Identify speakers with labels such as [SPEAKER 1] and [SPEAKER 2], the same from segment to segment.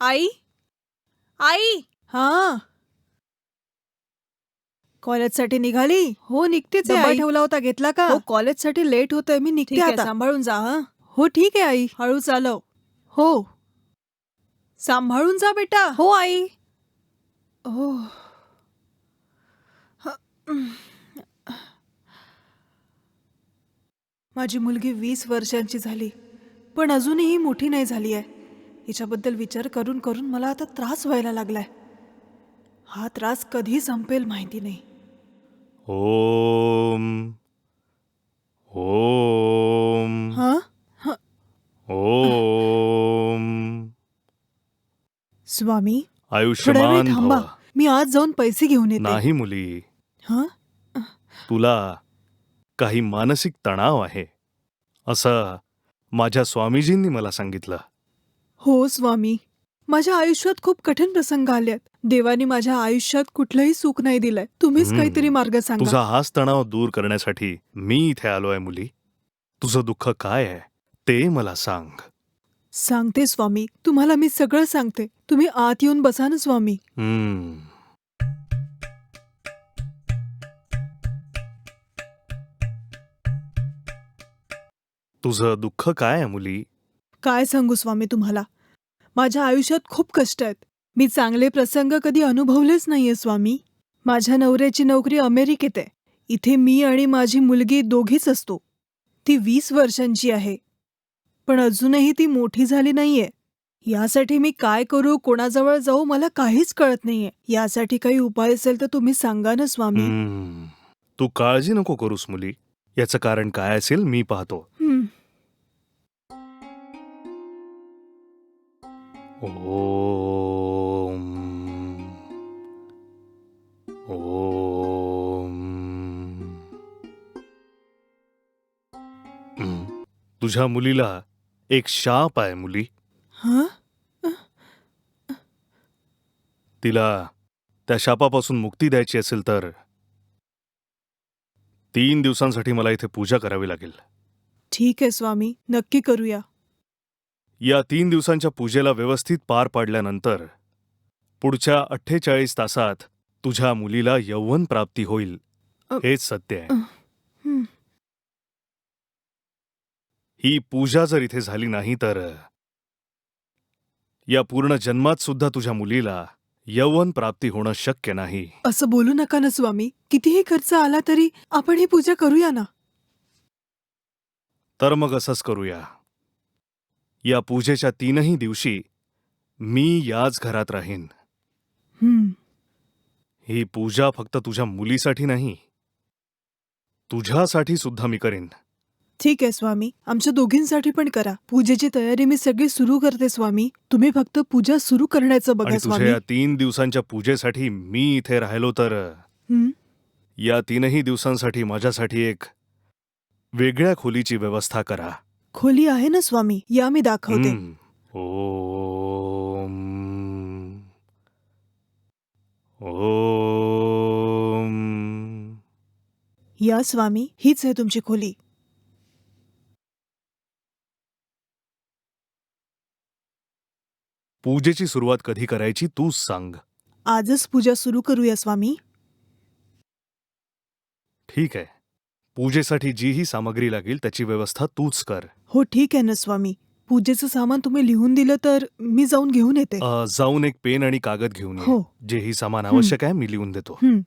[SPEAKER 1] आई? आई!
[SPEAKER 2] हा. कॉलेजसाठी निघाली?
[SPEAKER 1] हो निघतेच आहे
[SPEAKER 2] डब्बा
[SPEAKER 1] आई.
[SPEAKER 2] ठेवला होता घेतला का?
[SPEAKER 1] हो कॉलेजसाठी लेट होतोय मी निघते
[SPEAKER 2] ठीक आहे
[SPEAKER 1] आता.
[SPEAKER 2] सांभाळून जा हा.
[SPEAKER 1] हो ठीक आहे आई.
[SPEAKER 2] हळू चालव.
[SPEAKER 1] हो. सांभाळून जा बेटा.
[SPEAKER 2] हो आई.
[SPEAKER 1] हो.
[SPEAKER 2] माझी मुलगी वीस वर्षांची झाली पण अजूनही मोठी नाही झाली आहे. हिच्याबद्दल विचार करून करून मला आता त्रास व्हायला लागलाय. हा त्रास कधी संपेल माहिती नाही.
[SPEAKER 3] ओम. ओम.
[SPEAKER 2] हा?
[SPEAKER 3] ओम.
[SPEAKER 2] स्वामी थोड्या वेळ
[SPEAKER 3] आयुष्यमान
[SPEAKER 2] थांबा.
[SPEAKER 3] भव.
[SPEAKER 2] मी आज जाऊन पैसे घेऊन येते.
[SPEAKER 3] नाही मुली.
[SPEAKER 2] हा?
[SPEAKER 3] तुला काही मानसिक तणाव आहे. असं माझ्या स्वामीजींनी मला सांगितलं.
[SPEAKER 2] हो स्वामी. माझ्या आयुष्यात खूप कठीण प्रसंग आले आहेत देवाने माझ्या आयुष्यात कुठलंही सुख नाही दिलंय. तुम्हीच
[SPEAKER 3] हम्म.
[SPEAKER 2] काहीतरी मार्ग सांगा.
[SPEAKER 3] तुझा हाच तणाव दूर करण्यासाठी मी इथे आलोय मुली. तुझं दुःख काय आहे ते मला सांग.
[SPEAKER 2] सांगते स्वामी. तुम्हाला मी सगळं सांगते. तुम्ही आत येऊन बसा ना स्वामी.
[SPEAKER 3] हम्म. तुझं दुःख काय आहे मुली?
[SPEAKER 2] काय सांगू स्वामी तुम्हाला? माझ्या आयुष्यात खूप कष्ट आहेत. मी चांगले प्रसंग कधी अनुभवलेच नाहीये स्वामी. माझ्या नवऱ्याची नोकरी अमेरिकेत आहे. इथे मी आणि माझी मुलगी दोघीच असतो. ती वीस वर्षांची आहे. पण अजूनही ती मोठी झाली नाहीये. यासाठी मी काय करू कोणाजवळ जाऊ मला काहीच कळत नाहीये. यासाठी काही उपाय असेल तर तुम्ही सांगा ना स्वामी.
[SPEAKER 3] तू काळजी नको करूस मुली. याचं कारण काय असेल मी पाहतो. ओम। ओम. तुझ्या मुलीला एक शाप आहे मुली.
[SPEAKER 2] हं?
[SPEAKER 3] तिला त्या शापापासून मुक्ती द्यायची असेल तर तीन दिवसांसाठी मला इथे पूजा करावी लागेल.
[SPEAKER 2] ठीक आहे स्वामी. नक्की करूया.
[SPEAKER 3] या तीन दिवसांच्या पूजेला व्यवस्थित पार पाडल्यानंतर पुढच्या अठ्ठेचाळीस तासात तुझ्या मुलीला यौवन प्राप्ती होईल. हेच सत्य आहे.
[SPEAKER 2] हं.
[SPEAKER 3] ही पूजा जर इथे झाली नाही तर या पूर्ण जन्मात सुद्धा तुझ्या मुलीला यौवन प्राप्ती होणं शक्य नाही.
[SPEAKER 2] असं बोलू नका ना स्वामी. कितीही खर्च आला तरी आपण ही पूजा करूया ना?
[SPEAKER 3] तर मग असंच करूया. या पूजेच्या तीनही दिवशी मी याच घरात राहीन.
[SPEAKER 2] हं.
[SPEAKER 3] ही पूजा फक्त तुझ्या मुलीसाठी नाही. तुझ्यासाठी सुद्धा मी करेन.
[SPEAKER 2] ठीक आहे स्वामी. आमच्या दोघींसाठी पण करा. पूजेची तयारी मी सगळी सुरू करते स्वामी. तुम्ही फक्त पूजा सुरू करण्याचं बघा
[SPEAKER 3] आणि
[SPEAKER 2] स्वामी.
[SPEAKER 3] या तीन दिवसांच्या पूजेसाठी मी इथे राहिलो तर
[SPEAKER 2] हं?
[SPEAKER 3] या तीनही दिवसांसाठी माझ्यासाठी एक वेगळ्या खोलीची व्यवस्था करा.
[SPEAKER 2] खोली आहे ना स्वामी? या मी दाखवते.
[SPEAKER 3] हम्म. ओम. ओम.
[SPEAKER 2] या स्वामी. हीच आहे तुमची खोली.
[SPEAKER 3] पूजेची सुरुवात कधी करायची तूच सांग.
[SPEAKER 2] आजच पूजा सुरू करूया स्वामी.
[SPEAKER 3] ठीक आहे. पूजेसाठी जीही सामग्री लागेल त्याची व्यवस्था तूच कर.
[SPEAKER 2] हो ठीक आहे ना स्वामी. पूजेचं सामान तुम्ही लिहून दिलं तर मी जाऊन घेऊन येते.
[SPEAKER 3] अ, जाऊन एक पेन आणि कागद घेऊन ये.
[SPEAKER 2] हो.
[SPEAKER 3] जेही सामान आवश्यक आहे मी लिहून देतो.
[SPEAKER 2] हं.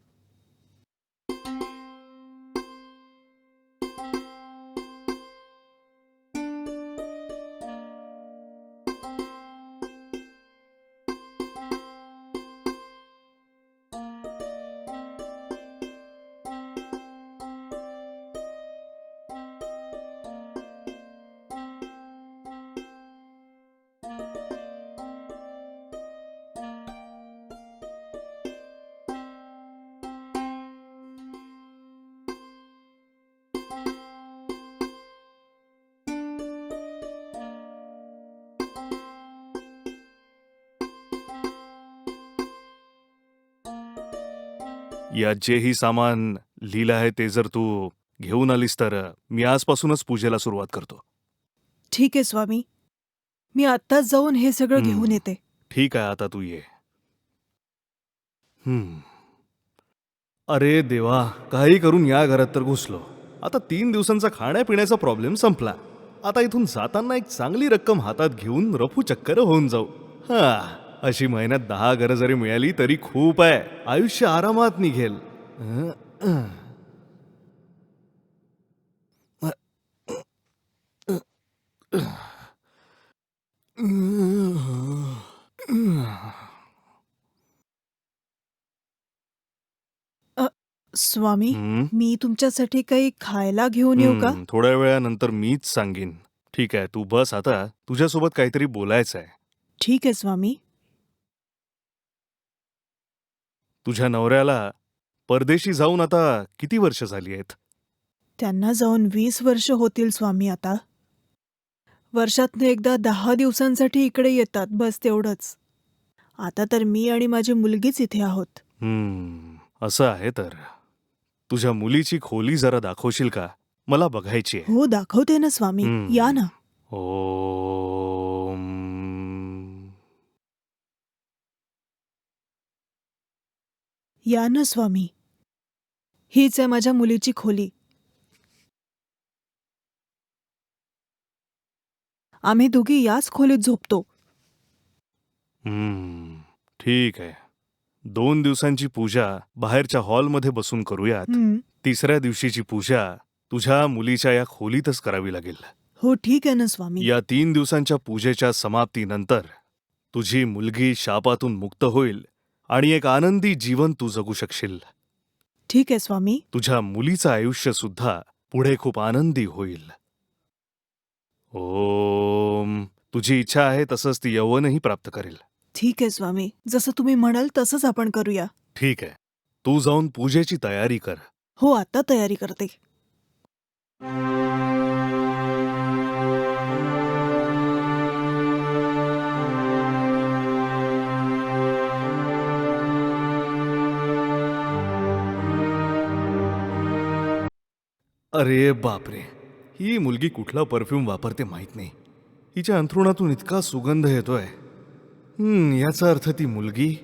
[SPEAKER 3] यात जेही सामान लिहिलं आहे ते जर तू घेऊन आलीस तर मी आजपासूनच पूजेला सुरुवात करतो.
[SPEAKER 2] ठीक आहे स्वामी. मी आत्ताच जाऊन हे सगळं. घेऊन येते.
[SPEAKER 3] ठीक आहे आता तू ये. हम्म. अरे देवा काही करून या घरात तर घुसलो. आता तीन दिवसांचा खाण्यापिण्याचा प्रॉब्लेम संपला. आता इथून जाताना एक चांगली रक्कम हातात घेऊन रफू चक्कर होऊन जाऊ. हा. अशी महिन्यात दहा घरं जरी मिळाली तरी खूप आहे. आयुष्य आरामात निघेल.
[SPEAKER 2] स्वामी. मी तुमच्यासाठी काही खायला घेऊन येऊ का?
[SPEAKER 3] हम्म, थोड्या वेळानंतर मीच सांगीन. ठीक आहे तू बस आता. तुझ्यासोबत काहीतरी बोलायचं आहे
[SPEAKER 2] ठीक आहे स्वामी.
[SPEAKER 3] तुझ्या नवऱ्याला परदेशी जाऊन आता किती वर्ष झाली आहेत?
[SPEAKER 2] त्यांना जाऊन वीस वर्ष होतील स्वामी आता. वर्षातनं एकदा दहा दिवसांसाठी इकडे येतात बस तेवढंच. आता तर मी आणि माझी मुलगीच इथे आहोत.
[SPEAKER 3] हम्म, असं आहे तर. तुझ्या मुलीची खोली जरा दाखवशील का? मला बघायची आहे.
[SPEAKER 2] हो दाखवते ना स्वामी.
[SPEAKER 3] हम्म.
[SPEAKER 2] या ना.
[SPEAKER 3] ओम.
[SPEAKER 2] या ना स्वामी. हीच आहे माझ्या मुलीची खोली. आम्ही दोघी याच खोलीत झोपतो.
[SPEAKER 3] हम्म, ठीक आहे. दोन दिवसांची पूजा बाहेरच्या हॉलमध्ये बसून करूयात.
[SPEAKER 2] हं,
[SPEAKER 3] तिसऱ्या दिवशीची पूजा तुझ्या मुलीच्या या खोलीतच करावी लागेल.
[SPEAKER 2] हो ठीक आहे ना स्वामी.
[SPEAKER 3] या तीन दिवसांच्या पूजेच्या समाप्तीनंतर तुझी मुलगी शापातून मुक्त होईल. आणि एक आनंदी जीवन तू जगू शकशील.
[SPEAKER 2] ठीक आहे स्वामी.
[SPEAKER 3] तुझ्या मुलीचं आयुष्य सुद्धा पुढे खूप आनंदी होईल. ओम. तुझी इच्छा आहे तसंच ती यौवनही प्राप्त करेल.
[SPEAKER 2] ठीक आहे स्वामी. जसं तुम्ही म्हणाल तसंच आपण करूया.
[SPEAKER 3] ठीक आहे. तू जाऊन पूजेची तयारी कर.
[SPEAKER 2] हो आता तयारी करते.
[SPEAKER 3] अरे बापरे. ही मुलगी कुठला परफ्यूम वापरते माहीत नाही. हिच्या अंथरुणातून इतका सुगंध येतोय. याचा अर्थ ती मुलगी?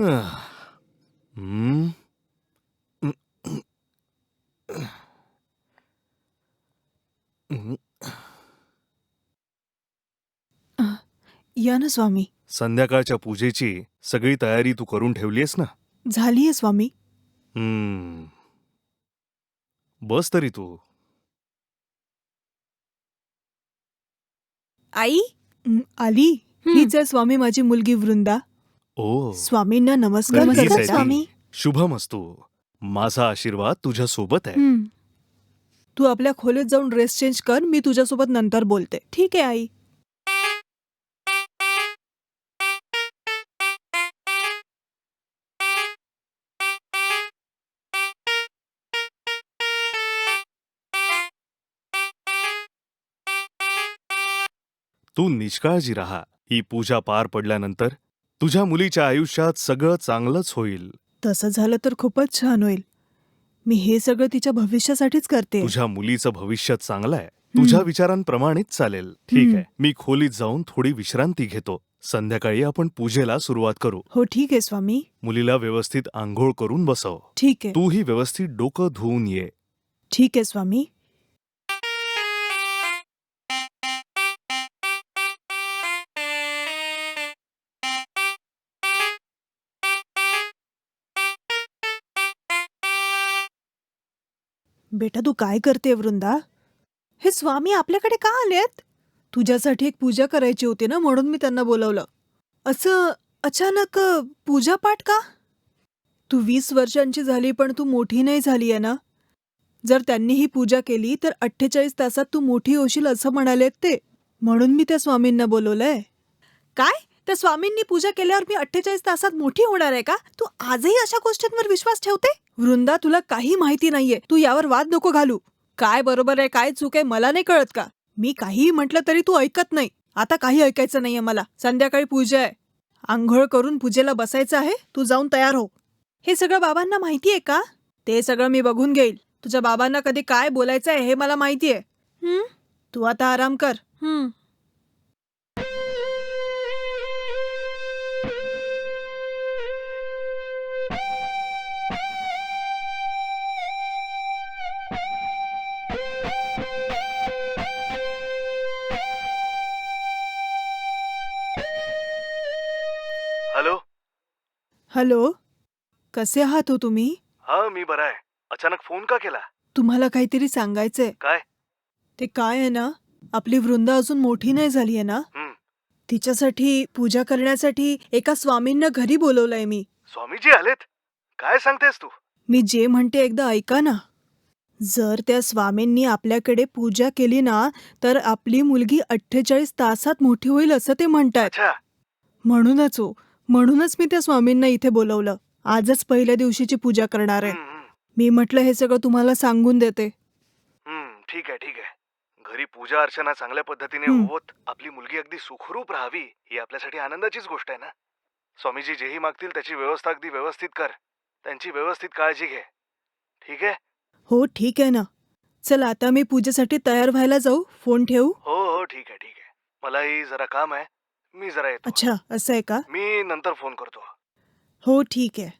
[SPEAKER 3] हा.
[SPEAKER 2] या ना स्वामी.
[SPEAKER 3] संध्याकाळच्या पूजेची सगळी तयारी तू करून ठेवलीयस ना?
[SPEAKER 2] झालीये स्वामी.
[SPEAKER 3] हम्म. बस तरी तू.
[SPEAKER 1] आई?
[SPEAKER 2] हं, आली. हीच आहे स्वामी माझी मुलगी वृंदा.
[SPEAKER 3] ओ.
[SPEAKER 2] स्वामींना नमस्कार करतात. स्वामी.
[SPEAKER 3] शुभम असतो माझा आशीर्वाद तुझ्या सोबत आहे.
[SPEAKER 2] हं. तू आपल्या खोलीत जाऊन ड्रेस चेंज कर मी तुझ्यासोबत नंतर बोलते. ठीक आहे आई.
[SPEAKER 3] तू निष्काळजी राहा. ही पूजा पार पडल्यानंतर तुझ्या मुलीच्या आयुष्यात सगळं चांगलंच होईल.
[SPEAKER 2] तसं झालं तर खूपच छान होईल. मी हे सगळं तिच्या भविष्यासाठीच करते.
[SPEAKER 3] तुझ्या मुलीचं भविष्य चांगलं आहे तुझ्या विचारांप्रमाणेच चालेल. ठीक
[SPEAKER 2] हम्म.
[SPEAKER 3] आहे. मी खोलीत जाऊन थोडी विश्रांती घेतो. संध्याकाळी आपण पूजेला सुरुवात करू.
[SPEAKER 2] हो ठीक आहे स्वामी.
[SPEAKER 3] मुलीला व्यवस्थित आंघोळ करून बसव.
[SPEAKER 2] ठीक आहे.
[SPEAKER 3] तूही व्यवस्थित डोकं धुवून ये.
[SPEAKER 2] ठीक आहे स्वामी. बेटा तू काय करते वृंदा? हे स्वामी आपल्याकडे का आलेत तुझ्यासाठी एक पूजा करायची होती ना म्हणून मी त्यांना बोलवलं. असं अचानक पूजा पूजापाठ का? तू वीस वर्षांची झाली पण तू मोठी नाही झाली आहे ना? जर त्यांनी ही पूजा केली तर अठ्ठेचाळीस तासात तू मोठी होशील असं म्हणालेत ते म्हणून मी त्या स्वामींना बोलवलंय. काय? त्या स्वामींनी पूजा केल्यावर मी अठ्ठेचाळीस तासात मोठी होणार आहे का? तू आजही अशा गोष्टींवर विश्वास ठेवते? वृंदा तुला काही माहिती नाहीये. तू यावर वाद नको घालू. काय बरोबर आहे काय चूक आहे मला नाही कळत का? मी काहीही म्हटलं तरी तू ऐकत नाही. आता काही ऐकायचं नाहीये मला. संध्याकाळी पूजा आहे. आंघोळ करून पूजेला बसायचं आहे? तू जाऊन तयार हो. हे सगळं बाबांना माहिती आहे का? ते सगळं मी बघून घेईल. तुझ्या बाबांना कधी काय बोलायचं आहे हे मला माहिती आहे? तू आता आराम कर. हं. हॅलो? कसे आहात हो तुम्ही?
[SPEAKER 3] हा मी बरा आहे. अचानक फोन का केला?
[SPEAKER 2] तुम्हाला काहीतरी सांगायचंय.
[SPEAKER 3] काय?
[SPEAKER 2] ते काय आहे ना? आपली वृंदा अजून मोठी नाही झाली आहे ना?
[SPEAKER 3] हं.
[SPEAKER 2] तिच्यासाठी पूजा करण्यासाठी एका स्वामींना घरी बोलवलंय मी.
[SPEAKER 3] स्वामीजी आलेत? काय सांगतेस तू?
[SPEAKER 2] मी जे म्हणते एकदा ऐका ना. जर त्या स्वामींनी आपल्याकडे पूजा केली ना तर आपली मुलगी अठ्ठेचाळीस तासात मोठी होईल असं ते म्हणतात.
[SPEAKER 3] अच्छा.
[SPEAKER 2] म्हणूनच हो म्हणूनच मी त्या स्वामींना इथे बोलवलं. आजच पहिल्या दिवशीची पूजा करणार आहे. मी म्हटलं हे सगळं तुम्हाला सांगून देते.
[SPEAKER 3] हं, ठीक आहे ठीक आहे. घरी पूजा अर्चना चांगल्या पद्धतीने. होत आपली मुलगी अगदी सुखरूप राहावी ही आपल्यासाठी आनंदाचीच गोष्ट आहे ना? स्वामीजी जेही मागतील त्याची व्यवस्था अगदी व्यवस्थित कर. त्यांची व्यवस्थित काळजी घे. ठीक आहे?
[SPEAKER 2] हो ठीक आहे ना. चल आता मी पूजेसाठी तयार व्हायला जाऊ. फोन ठेवू?
[SPEAKER 3] हो हो ठीक आहे ठीक आहे. मलाही जरा काम आहे. मी जरा येतो.
[SPEAKER 2] अच्छा असं आहे का?
[SPEAKER 3] मी नंतर फोन करतो.
[SPEAKER 2] हो ठीक आहे.